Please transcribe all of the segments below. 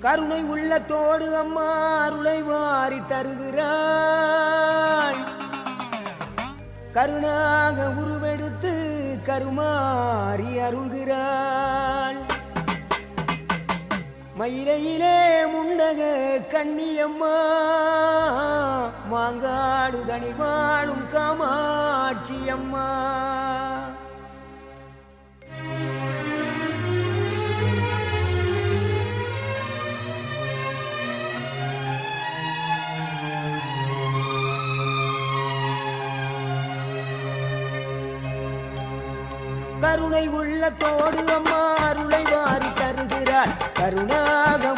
கருணை உள்ளத்தோடு அம்மா அருளை மாறி தருகிறாள். கருணாக உருவெடுத்து கருமாறி அருள்கிறாள். மயிலையிலே முண்டக கண்ணியம்மா மாங்காடு தனி வாழும் காமாட்சியம்மா. கருணை உள்ள தோடு அம்மா அருளை வாரி தருகிறாள். கருணாகம்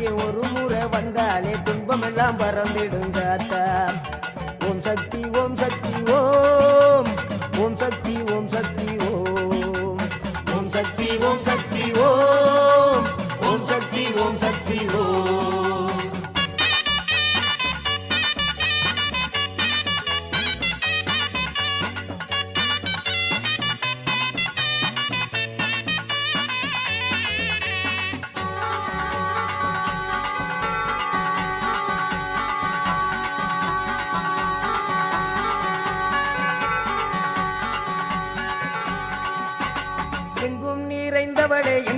சக்தி ஒரு முறை வந்தாலே துன்பமெல்லாம் பறந்திடுங்க ஆத்தா ஓம் சக்தி ஓம் சக்தி ஓம். ஓம் சக்தி ஓம் சக்தி ஓம். ஓம் சக்தி ஓம் சக்தி. ஓம்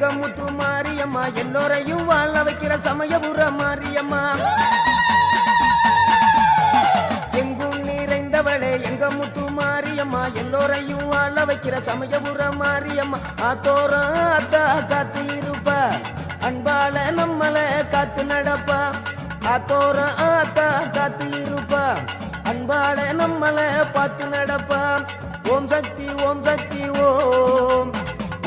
எங்க முத்து மாரியம்மா எல்லோரையும் வாழ வைக்கிற சமயபுர மாரியம்மா. எங்கும் நிறைந்தவளே எங்க முத்து மாரியம்மா எல்லோரையும் வாழ வைக்கிற சமயபுர மாரியம்மா. ஆத்தோர அத்தா காத்து இருப்ப. அன்பால நம்மள காத்து நடப்பா. ஆத்தோர ஆத்தா காத்து இருப்பா. அன்பால நம்மள பார்த்து நடப்பா. ஓம் சக்தி ஓம் சக்தி ஓம்.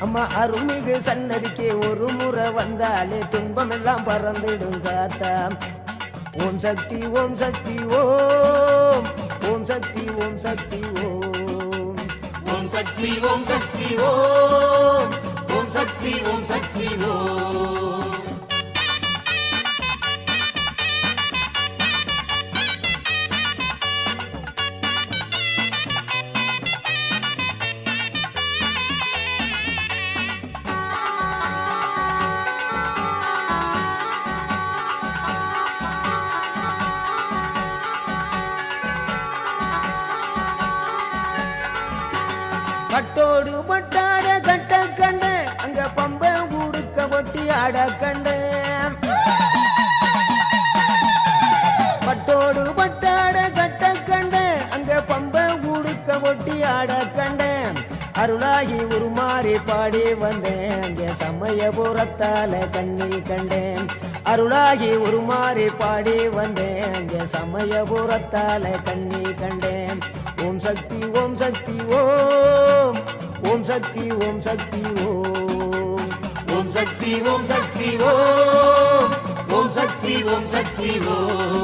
அம்மா அருள்மிகு சன்னதிக்கு ஒரு முறை வந்தாலே துன்பம் எல்லாம் பறந்துடும் ஆத்தா ஓம் சக்தி ஓம் சக்தி ஓம். ஓம் சக்தி ஓம் சக்தி ஓம். ஓம் சக்தி ஓம் சக்தி ஓம். ஓம் சக்தி ஓம் சக்தி ஓம். ஆகி ஒரு மாறி பாடி வந்தேன். அங்கே சமயபுரத்தால கண்ணில் கண்டேன். அருளாகி ஒரு மாறி பாடி வந்தேன். அங்கே சமயபுரத்தால கண்ணில் கண்டேன். ஓம் சக்தி ஓம் சக்தி ஓம். ஓம் சக்தி ஓம் சக்தி ஓம். ஓம் சக்தி ஓம் சக்தி ஓம். ஓம் சக்தி ஓம் சக்தி ஓம்.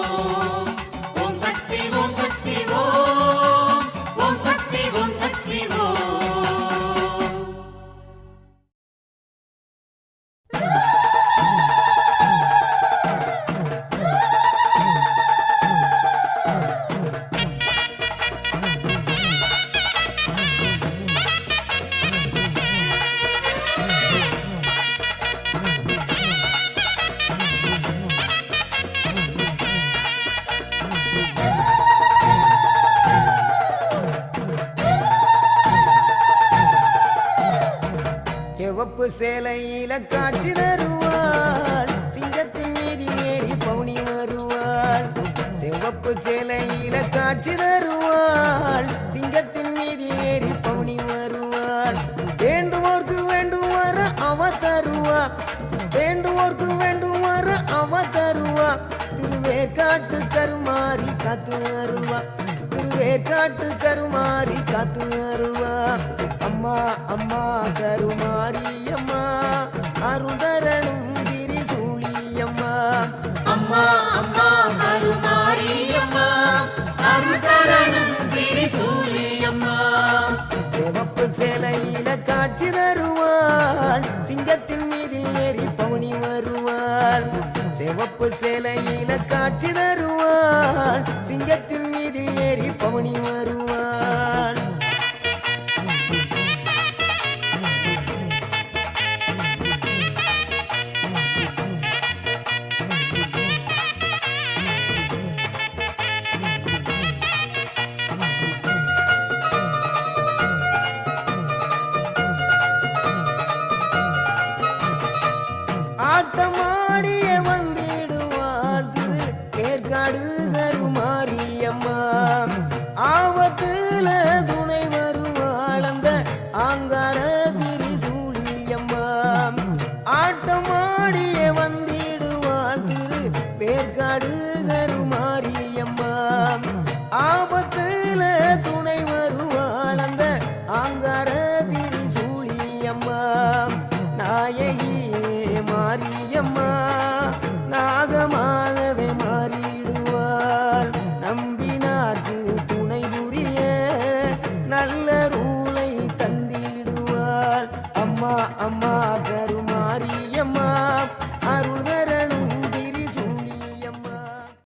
வேலையில காட்சி தருவாள். சிங்கத்தின் மீதி ஏறி பவுனி வருவாள். செவப்பு சேலையில காட்சி தருவாள். சிங்கத்தின் மீதி ஏறி பவுனி வருவாள். வேண்டுவோர்க்கு வேண்டுவார அவ தருவா. வேண்டுவோர்க்கு வேண்டுவார அவ தருவா. திருவேற்காட்டு கருமாறி காத்து வருவா. வேற்காட்டு கருமாறி காத்து அருவா அம்மா அம்மா கருமாறி அம்மா. அருதரணும் திரிசூலி அம்மா அம்மா அம்மா கருமாறி அம்மா. தரணும் திரிசூலி அம்மா சிவப்பு சிலையில காட்சி தருவாள். சிங்கத்தின் மீது ஏறி பவுனி வருவாள். சிவப்பு சிலையில காட்சி தருவாள். சிங்கத்தின்